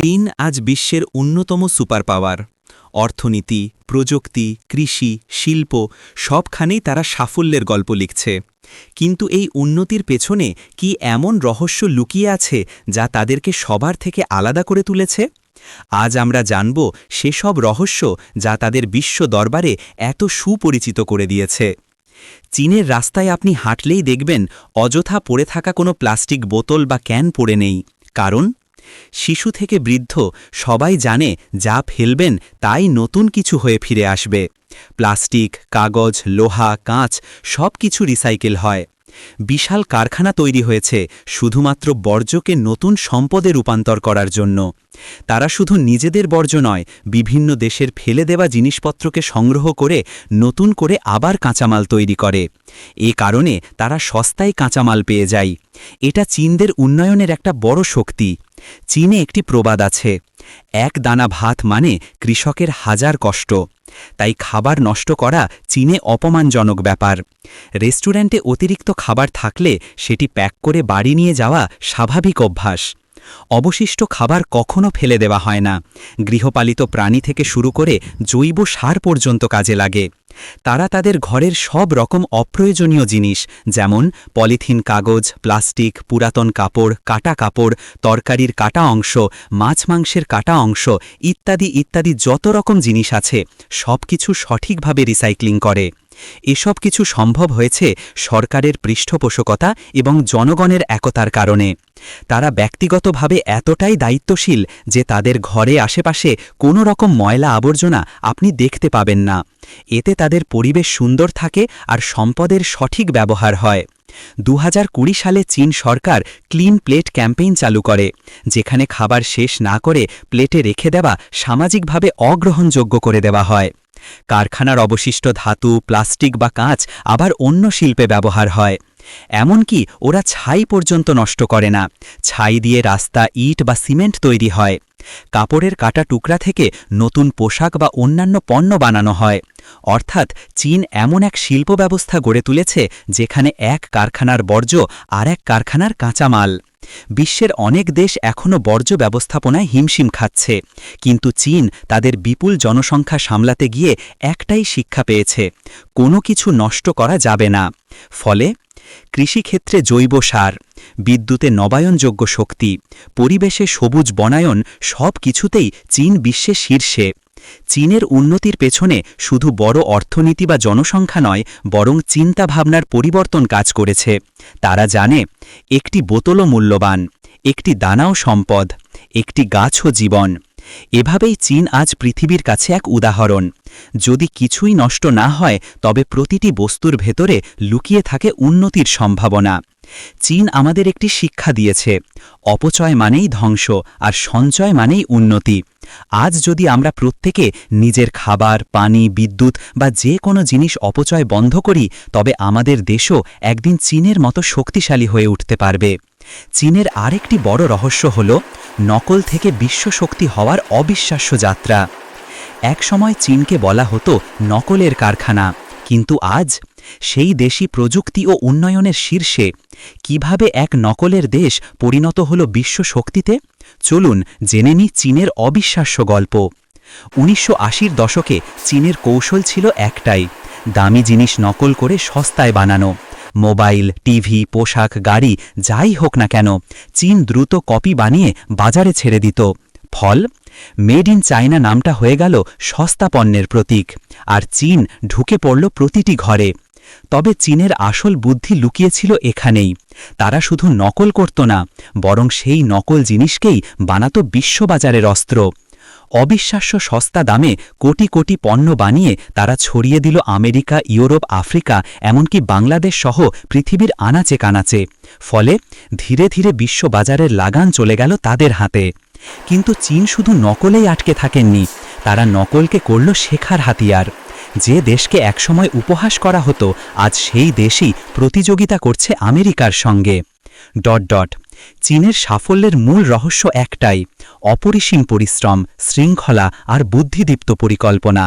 চীন আজ বিশ্বের অন্যতম সুপার পাওয়ার অর্থনীতি, প্রযুক্তি, কৃষি, শিল্প, সবখানেই তারা সাফল্যের গল্প লিখছে। কিন্তু এই উন্নতির পেছনে কি এমন রহস্য লুকিয়ে আছে যা তাদেরকে সবার থেকে আলাদা করে তুলেছে? আজ আমরা জানব সেসব রহস্য যা তাদের বিশ্ব দরবারে এত সুপরিচিত করে দিয়েছে। চীনের রাস্তায় আপনি হাঁটলেই দেখবেন অযথা পড়ে থাকা কোনো প্লাস্টিক বোতল বা ক্যান পড়ে নেই। কারণ? শিশু থেকে বৃদ্ধ সবাই জানে যা ফেলবেন তাই নতুন কিছু হয়ে ফিরে আসবে। প্লাস্টিক, কাগজ, লোহা, কাঁচ সব কিছু রিসাইকেল হয়। বিশাল কারখানা তৈরি হয়েছে শুধুমাত্র বর্জ্যকে নতুন সম্পদে রূপান্তর করার জন্য। তারা শুধু নিজেদের বর্জ্য নয়, বিভিন্ন দেশের ফেলে দেওয়া জিনিসপত্রকে সংগ্রহ করে নতুন করে আবার কাঁচামাল তৈরি করে। এ কারণে তারা সস্তায় কাঁচামাল পেয়ে যায়। এটা চীনদের উন্নয়নের একটা বড় শক্তি। চীনে একটি প্রবাদ আছে, এক দানা ভাত মানে কৃষকের হাজার কষ্ট। তাই খাবার নষ্ট করা চীনে অপমানজনক ব্যাপার। রেস্টুরেন্টে অতিরিক্ত খাবার থাকলে সেটি প্যাক করে বাড়ি নিয়ে যাওয়া স্বাভাবিক অভ্যাস। অবশিষ্ট খাবার কখনো ফেলে দেওয়া হয় না। গৃহপালিত প্রাণী থেকে শুরু করে জৈব সার পর্যন্ত কাজে লাগে। তারা তাদের ঘরের সব রকম অপ্রয়োজনীয় জিনিস, যেমন পলিথিন কাগজ, প্লাস্টিক, পুরাতন কাপড়, কাটা কাপড়, তরকারির কাটা অংশ, মাছ মাংসের কাটা অংশ ইত্যাদি ইত্যাদি যত রকম জিনিস আছে সব কিছু সঠিকভাবে রিসাইক্লিং করে। এসব কিছু সম্ভব হয়েছে সরকারের পৃষ্ঠপোষকতা এবং জনগণের একতার কারণে। তারা ব্যক্তিগতভাবে এতটাই দায়িত্বশীল যে তাদের ঘরে আশেপাশে কোনো রকম ময়লা আবর্জনা আপনি দেখতে পাবেন না। এতে তাদের পরিবেশ সুন্দর থাকে আর সম্পদের সঠিক ব্যবহার হয়। দু হাজার কুড়ি সালে চীন সরকার ক্লিন প্লেট ক্যাম্পেইন চালু করে, যেখানে খাবার শেষ না করে প্লেটে রেখে দেওয়া সামাজিকভাবে অগ্রহণযোগ্য করে দেওয়া হয়। কারখানার অবশিষ্ট ধাতু, প্লাস্টিক বা কাঁচ আবার অন্য শিল্পে ব্যবহার হয়। এমনকি ওরা ছাই পর্যন্ত নষ্ট করে না। ছাই দিয়ে রাস্তা, ইট বা সিমেন্ট তৈরি হয়। কাপড়ের কাটা টুকরা থেকে নতুন পোশাক বা অন্যান্য পণ্য বানানো হয়। অর্থাৎ চীন এমন এক শিল্প ব্যবস্থা গড়ে তুলেছে যেখানে এক কারখানার বর্জ্য আর এক কারখানার কাঁচামাল। বিশ্বের অনেক দেশ এখনও বর্জ্য ব্যবস্থাপনায় হিমশিম খাচ্ছে। কিন্তু চীন তাদের বিপুল জনসংখ্যা সামলাতে গিয়ে একটাই শিক্ষা পেয়েছে, কোনো কিছু নষ্ট করা যাবে না। ফলে কৃষিক্ষেত্রে জৈব সার। বিদ্যুতে নবায়নযোগ্য শক্তি, পরিবেশে সবুজ বনায়ন সব কিছুতেই চীন বিশ্বে শীর্ষে। চীনের উন্নতির পেছনে শুধু বড় অর্থনীতি বা জনসংখ্যা নয়, বরং চিন্তাভাবনার পরিবর্তন কাজ করেছে। তারা জানে, একটি বোতলও মূল্যবান, একটি দানাও সম্পদ, একটি গাছও জীবন। এভাবেই চীন আজ পৃথিবীর কাছে এক উদাহরণ। যদি কিছুই নষ্ট না হয়, তবে প্রতিটি বস্তুর ভেতরে লুকিয়ে থাকে উন্নতির সম্ভাবনা। চীন আমাদের একটি শিক্ষা দিয়েছে, অপচয় মানেই ধ্বংস আর সঞ্চয় মানেই উন্নতি। আজ যদি আমরা প্রত্যেকে নিজের খাবার, পানি, বিদ্যুৎ বা যে কোনো জিনিস অপচয় বন্ধ করি, তবে আমাদের দেশও একদিন চীনের মতো শক্তিশালী হয়ে উঠতে পারবে। চীনের আরেকটি বড় রহস্য হল নকল থেকে বিশ্বশক্তি হওয়ার অবিশ্বাস্য যাত্রা। একসময় চীনকে বলা হতো নকলের কারখানা, কিন্তু আজ সেই দেশই প্রযুক্তি ও উন্নয়নের শীর্ষে কীভাবে এক নকলের দেশ পরিণত হল বিশ্ব শক্তিতে চলুন জেনে নি চীনের অবিশ্বাস্য গল্প। উনিশশো আশির দশকে চীনের কৌশল ছিল একটাই, দামি জিনিস নকল করে সস্তায় বানানো। মোবাইল, টিভি, পোশাক, গাড়ি, যাই হোক না কেন, চীন দ্রুত কপি বানিয়ে বাজারে ছেড়ে দিত। ফল? মেড ইন চায়না নামটা হয়ে গেল সস্তা পণ্যের প্রতীক, আর চীন ঢুকে পড়ল প্রতিটি ঘরে। তবে চীনের আসল বুদ্ধি লুকিয়েছিল এখানেই। তারা শুধু নকল করত না, বরং সেই নকল জিনিসকেই বানাত বিশ্ববাজারের অস্ত্র। অবিশ্বাস্য সস্তা দামে কোটি কোটি পণ্য বানিয়ে তারা ছড়িয়ে দিল আমেরিকা, ইউরোপ, আফ্রিকা, এমনকি বাংলাদেশ সহ পৃথিবীর আনাচে কানাচে। ফলে ধীরে ধীরে বিশ্ববাজারের লাগান চলে গেল তাদের হাতে। কিন্তু চীন শুধু নকলেই আটকে থাকেননি, তারা নকলকে করল শেখার হাতিয়ার। যে দেশকে একসময় উপহাস করা হতো, আজ সেই দেশই প্রতিযোগিতা করছে আমেরিকার সঙ্গে। ডট ডট চীনের সাফল্যের মূল রহস্য একটাই অপরিসীম পরিশ্রম শৃঙ্খলা আর বুদ্ধিদীপ্ত পরিকল্পনা।